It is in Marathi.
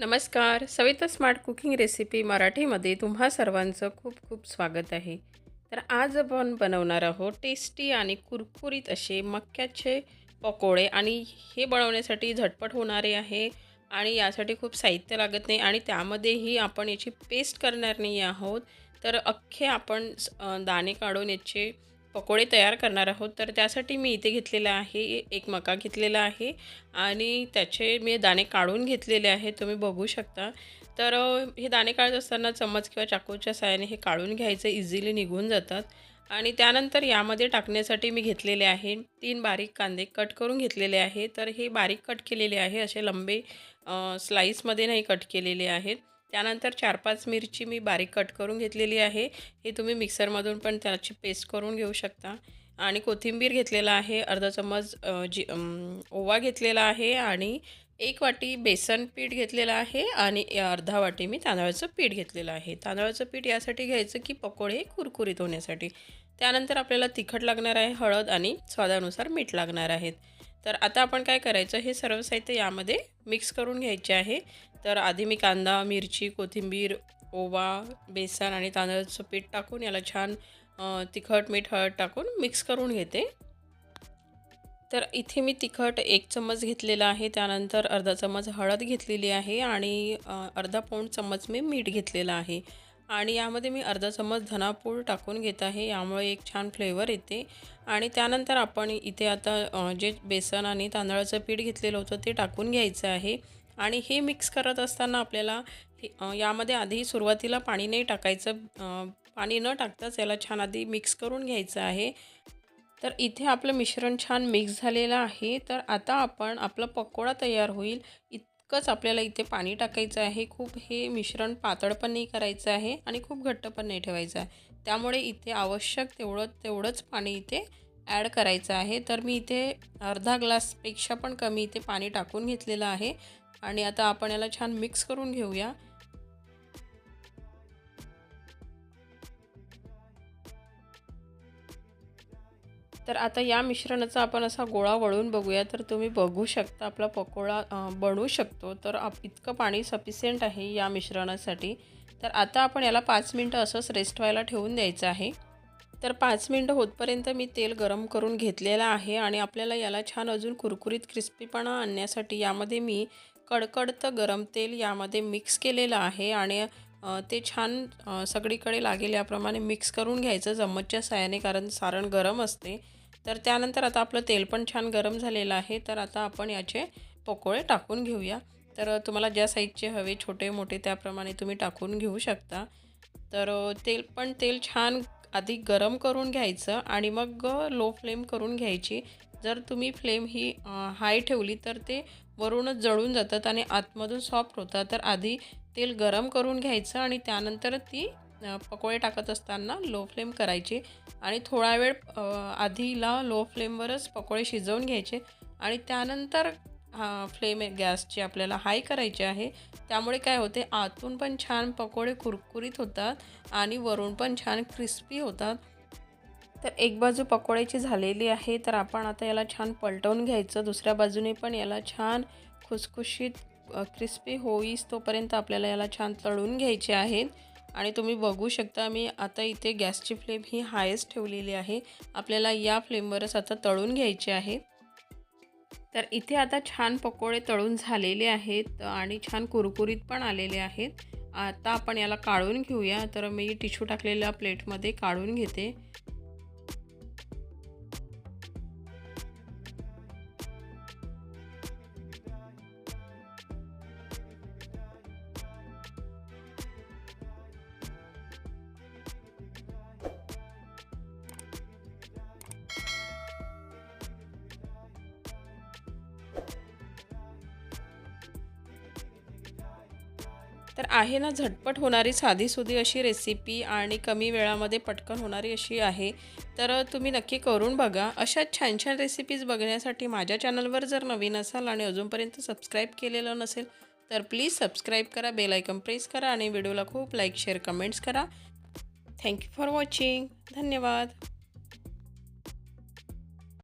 नमस्कार. सविता स्मार्ट कुकिंग रेसिपी मराठीमध्ये तुम्हा सर्वांचं खूप खूप स्वागत आहे. तर आज आपण बनवणार आहोत टेस्टी आणि कुरकुरीत असे मक्याचे पकोडे आणि हे बनवण्यासाठी झटपट होणारे आहे आणि यासाठी खूप साहित्य लागत नाही आणि त्यामध्येही आपण याची पेस्ट करणार नाही आहोत. तर अख्खे आपण दाणे काढून याचे पकोडे तयार करणार आहोत. तर त्यासाठी मी इथे घेतलेला आहे एक मका घेतलेला आहे आणि त्याचे मी दाणे काढून घेतलेले आहे तुम्ही बघू शकता. तर हे दाणे काढत असताना चम्मच किंवा चाकूच्या साहाय्याने हे काढून घ्यायचं इझिली निघून जातात. आणि त्यानंतर यामध्ये टाकण्यासाठी मी घेतलेले आहे तीन बारीक कांदे कट करून घेतलेले आहे. तर हे बारीक कट केलेले आहे असे लंबे स्लाईसमध्ये नाही कट केलेले आहेत. त्यानंतर चार पाच मिरची मी बारीक कट करून घेतलेली आहे. हे तुम्ही मिक्सरमधून पण त्याची पेस्ट करून घेऊ शकता. आणि कोथिंबीर घेतलेला आहे अर्धा चम्मच जी ओवा घेतलेला आहे आणि एक वाटी बेसन पीठ घेतलेलं आहे आणि अर्धा वाटी मी तांदळाचं पीठ घेतलेलं आहे. तांदळाचं पीठ यासाठी घ्यायचं की पकोडे कुरकुरीत होण्यासाठी. त्यानंतर आपल्याला तिखट लागणार आहे हळद आणि स्वादानुसार मीठ लागणार आहेत तर आता आपण काय करायचं हे सर्व साहित्य यामध्ये मिक्स करून घ्यायचे आहे. तर आधी मी कांदा मिरची कोथिंबीर ओवा बेसन आणि तांदळाचं पीठ टाकून याला छान तिखट मीठ हळद टाकून मिक्स करून घेते. तर इथे मी तिखट एक चम्मच घेतलेला आहे त्यानंतर अर्धा चम्मच हळद घेतलेली आहे आणि अर्धा पाऊण चम्मच मी मीठ घेतलेलं आहे. आणि यामध्ये मी अर्धा चम्मच धनापूड टाकून घेत आहे. यामुळे एक छान फ्लेवर येते. आणि त्यानंतर आपण इथे आता जे बेसन आणि तांदळाचं पीठ घेतलेलं होतं ते टाकून घ्यायचं आहे. आणि हे मिक्स करत असताना आपल्याला यामध्ये आधी सुरुवातीला पाणी नाही टाकायचं पाणी न टाकताच याला छान आधी मिक्स करून घ्यायचं आहे. तर इथे आपलं मिश्रण छान मिक्स झालेलं आहे. तर आता आपण आपला पकोडा तयार होईल. इतकंच आपल्याला इथे पाणी टाकायचं आहे. खूप हे मिश्रण पातळ पण नाही करायचं आहे आणि खूप घट्ट पण नाही ठेवायचं आहे. त्यामुळे इथे आवश्यक तेवढं तेवढंच पाणी इथे ॲड करायचं आहे. तर मी इथे अर्धा ग्लासपेक्षा पण कमी इथे पाणी टाकून घेतलेलं आहे. आणि आता आपण याला छान मिक्स करून घेऊया. तर आता या मिश्रणाचा आपण असा गोळा वळून बघूया. तर तुम्ही बघू शकता आपला पकोडा बनवू शकतो. तर आप इतकं पाणी सफिशियंट आहे या मिश्रणासाठी. तर आता आपण याला पाच मिनटं असंच रेस्ट व्हायला ठेवून द्यायचं आहे. तर पाच मिनटं होतपर्यंत मी तेल गरम करून घेतलेलं आहे आणि आपल्याला याला छान अजून कुरकुरीत क्रिस्पीपणा आणण्यासाठी यामध्ये मी कडकडतं गरम तेल यामध्ये मिक्स केलेलं आहे आणि ते छान सगळीकडे लागेल याप्रमाणे मिक्स करून घ्यायचं चम्मचच्या साहाय्याने कारण सारण गरम असते. तर त्यानंतर आता आपलं तेल पण छान गरम झालेलं आहे. तर आता आपण याचे पकोळे टाकून घेऊया. तर तुम्हाला ज्या साईजचे हवे छोटे मोठे त्याप्रमाणे तुम्ही टाकून घेऊ शकता. तर तेल पण तेल छान आधी गरम करून घ्यायचं आणि मग लो फ्लेम करून घ्यायची. जर तुम्ही फ्लेम ही हाय ठेवली तर ते वरूनच जळून जातात आणि आतमधून सॉफ्ट होतात. तर आधी तेल गरम करून घ्यायचं आणि त्यानंतर ती पकोडे टाकत असताना लो फ्लेम करायची आणि थोडा वेळ आधीला लो फ्लेमवरच पकोडे शिजवून घ्यायचे आणि त्यानंतर हा फ्लेम गॅसची आपल्याला हाय करायची आहे. त्यामुळे काय होते आतून पण छान पकोडे कुरकुरीत होतात आणि वरून पण छान क्रिस्पी होतात. तर एक बाजू पकोड्याची झालेली आहे तर आपण आता याला छान पलटवून घ्यायचं. दुसऱ्या बाजूने पण याला छान खुसखुशीत क्रिस्पी होईस तोपर्यंत आपल्याला याला छान तळून घ्यायचे आहेत आणि तुम्ही बघू शकता मी आता इथे गॅसची फ्लेम ही हायस्ट ठेवलेली आहे. आपल्याला या फ्लेमवरच आता तळून घ्यायचे आहे. तर इथे आता छान पकोडे तळून झालेले आहेत आणि छान कुरकुरीत पण आलेले आहेत. आता आपण याला काढून घेऊया. तर मी टिश्यू टाकलेल्या प्लेटमध्ये काढून घेते. तर आहे ना झटपट होणारी साधीसुधी अशी रेसिपी आणि कमी वेळामध्ये पटकन होणारी अशी आहे. तर तुम्ही नक्की करून बघा. अशा छान छान रेसिपीज बघण्यासाठी माझ्या चॅनलवर जर नवीन असाल आणि अजूनपर्यंत सबस्क्राईब केलेलं नसेल तर प्लीज सबस्क्राईब करा बेल आयकन प्रेस करा आणि व्हिडिओला खूप लाईक शेअर कमेंट्स करा. थँक्यू फॉर वॉचिंग धन्यवाद.